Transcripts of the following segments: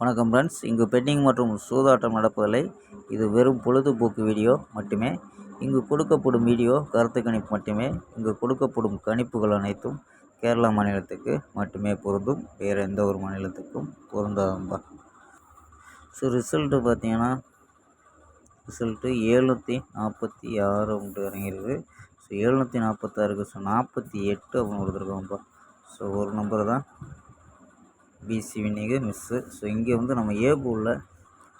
வணக்கம் ஃப்ரெண்ட்ஸ் இங்கு பெட்டிங் மற்றும் சூதாட்டம் நடப்பதில்லை. இது வெறும் பொழுதுபோக்கு வீடியோ மட்டுமே. இங்கு கொடுக்கப்படும் வீடியோ கருத்து கணிப்பு மட்டுமே. இங்கு கொடுக்கப்படும் கணிப்புகள் அனைத்தும் கேரளா மாநிலத்துக்கு மட்டுமே பொருந்தும். வேறு எந்த ஒரு மாநிலத்துக்கும் பொருந்தாதம்பா. ஸோ ரிசல்ட்டு பார்த்தீங்கன்னா ரிசல்ட்டு ஏழ்நூற்றி நாற்பத்தி ஆறு அப்படின்ட்டு இறங்கிருக்கு ஸோ ஏழ்நூற்றி நாற்பத்தாறுக்கு ஸோ நாற்பத்தி எட்டு அப்படின்னு கொடுத்துருக்கோம்ப்பா ஸோ ஒரு நம்பர் தான். பிசி வின்னிங்கு மிஸ்ஸு ஸோ இங்கே வந்து நம்ம ஏ போர்டில்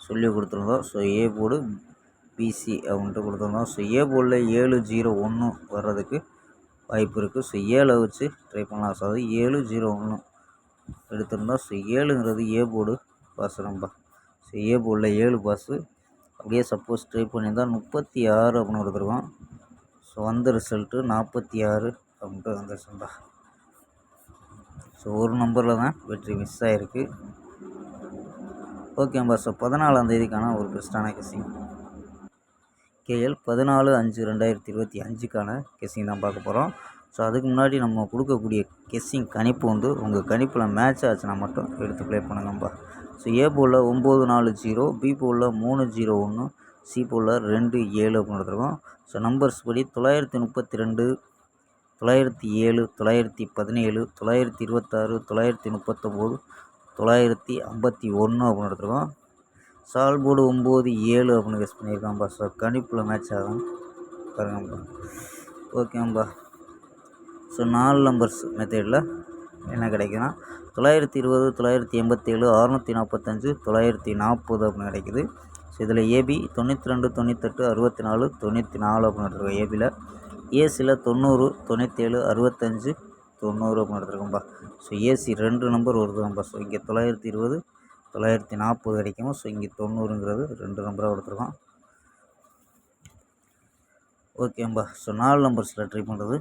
சொல்லி கொடுத்துருந்தோம். ஸோ ஏ போர்டு பிசி அப்படின்ட்டு கொடுத்துருந்தோம். ஸோ ஏ போர்டில் ஏழு ஜீரோ ஒன்று வர்றதுக்கு வாய்ப்பு இருக்குது ஸோ ஏழை வச்சு ட்ரை பண்ணலாம். ஸோ அது ஏழு ஜீரோ ஒன்று எடுத்திருந்தோம். ஸோ ஏழுங்கிறது ஏ போர்டு பாஸ் ரொம்ப ஸோ ஏ போர்டில் ஏழு பாஸு அப்படியே சப்போஸ் ட்ரை பண்ணியிருந்தால் முப்பத்தி ஆறு அப்படின்னு கொடுத்துருக்கோம். ஸோ வந்த ரிசல்ட்டு நாற்பத்தி ஆறு அப்படின்ட்டு வந்துருச்சுப்பா. ஸோ ஒரு நம்பரில் தான் வெற்றி மிஸ் ஆகிருக்கு ஓகேம்பா ஸோ பதினாலாம் தேதிக்கான ஒரு பெஸ்ட்டான கெஸிங் கேஎல் பதினாலு அஞ்சு ரெண்டாயிரத்தி இருபத்தி அஞ்சுக்கான கெஸ்ஸிங் தான் பார்க்க போகிறோம் ஸோ அதுக்கு முன்னாடி நம்ம கொடுக்கக்கூடிய கெஸ்ஸிங் கணிப்பு வந்து உங்கள் கணிப்பில் மேட்ச் ஆச்சுன்னா மட்டும் எடுத்து ப்ளே பண்ணுங்கப்பா ஸோ ஏ போலில் ஒம்பது நாலு ஜீரோ பி போலில் மூணு ஜீரோ ஒன்று சி போலில் ரெண்டு ஏழு அப்படின்னு எடுத்துருக்கோம் ஸோ நம்பர்ஸ் படி தொள்ளாயிரத்தி முப்பத்தி ரெண்டு தொள்ளாயிரத்தி ஏழு தொள்ளாயிரத்தி பதினேழு தொள்ளாயிரத்தி இருபத்தாறு தொள்ளாயிரத்தி முப்பத்தொம்போது தொள்ளாயிரத்தி ஐம்பத்தி ஒன்று அப்படின்னு எடுத்துருக்கோம். சால் போர்டு ஒம்பது ஏழு அப்படின்னு கெஸ் பண்ணியிருக்கான்பா ஸோ கணிப்பில் மேட்ச் ஆகும் பாருங்கப்பா. ஓகேம்பா ஸோ நாலு நம்பர்ஸ் மெத்தடில் என்ன கிடைக்குன்னா தொள்ளாயிரத்தி இருபது தொள்ளாயிரத்தி எண்பத்தேழு அறநூற்றி நாற்பத்தஞ்சு தொள்ளாயிரத்தி நாற்பது அப்படின்னு கிடைக்குது. ஸோ இதில் ஏபி தொண்ணூற்றி ரெண்டு தொண்ணூத்தெட்டு அறுபத்தி நாலு தொண்ணூற்றி நாலு அப்படின்னு எடுத்துருக்கோம் ஏபியில் ஏசியில் தொண்ணூறு தொண்ணூற்றேழு அறுபத்தஞ்சு தொண்ணூறு அப்படின்னு எடுத்துருக்கோம்பா. ஸோ ஏசி ரெண்டு நம்பர் வருதுங்கப்பா ஸோ இங்கே தொள்ளாயிரத்தி இருபது தொள்ளாயிரத்தி நாற்பது கிடைக்கும் ஸோ இங்கே தொண்ணூறுங்கிறது ரெண்டு நம்பராக கொடுத்துருக்கோம். ஓகேம்பா. ஸோ நாலு நம்பர்ஸில் ட்ரை பண்ணுறது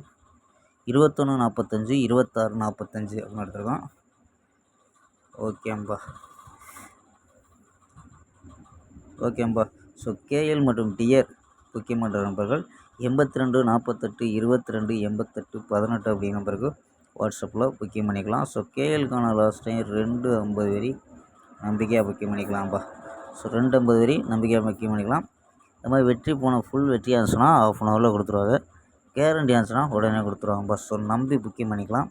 இருபத்தொன்று நாற்பத்தஞ்சு இருபத்தாறு நாற்பத்தஞ்சு அப்படின்னு எடுத்துருக்கோம். ஓகேம்பா. ஓகேம்பா. ஸோ கேஎல் மற்றும் டிஎர் முக்கியமன்ற நம்பர்கள் எண்பத்தி ரெண்டு நாற்பத்தெட்டு இருபத்தி ரெண்டு எண்பத்தெட்டு பதினெட்டு அப்படிங்கிற நம்பருக்கு வாட்ஸ்அப்பில் புக்கிங் பண்ணிக்கலாம். ஸோ கேஎல்கான லாஸ்ட் டைம் ரெண்டு ஐம்பது வரி நம்பிக்கையாக புக்கிங் பண்ணிக்கலாம்ப்பா ஸோ ரெண்டு ஐம்பது வரி நம்பிக்கையாக புக்கிங் பண்ணிக்கலாம். இந்த மாதிரி வெற்றி போன ஃபுல் வெற்றியாக ஆச்சுன்னா ஆஃப் அன் ஹவரில் கொடுத்துருவாங்க. கேரண்டி இருந்துச்சுன்னா உடனே கொடுத்துருவாங்கப்பா. ஸோ நம்பி புக்கிங் பண்ணிக்கலாம்.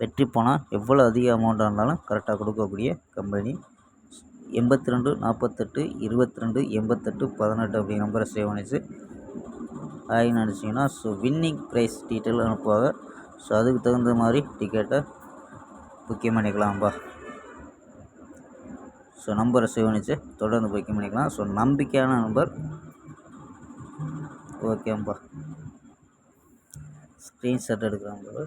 வெற்றி போனால் எவ்வளோ அதிக அமௌண்ட்டாக இருந்தாலும் கரெக்டாக கொடுக்கக்கூடிய கம்பெனி எண்பத்தி ரெண்டு நாற்பத்தெட்டு இருபத்தி ரெண்டு எண்பத்தெட்டு பதினெட்டு அப்படிங்கிற நம்பரை சேவ் பண்ணிச்சு. ஆகின்னு நினச்சிங்கன்னா ஸோ வின்னிங் ப்ரைஸ் டீட்டெயில் அனுப்புவாங்க. ஸோ அதுக்கு தகுந்த மாதிரி டிக்கெட்டை புக்கிங் பண்ணிக்கலாம்ப்பா ஸோ நம்பரை சேவனிச்சு தொடர்ந்து புக்கிங் பண்ணிக்கலாம். ஸோ நம்பிக்கையான நம்பர் ஓகேம்பா ஸ்க்ரீன்ஷாட் எடுக்கிறாங்க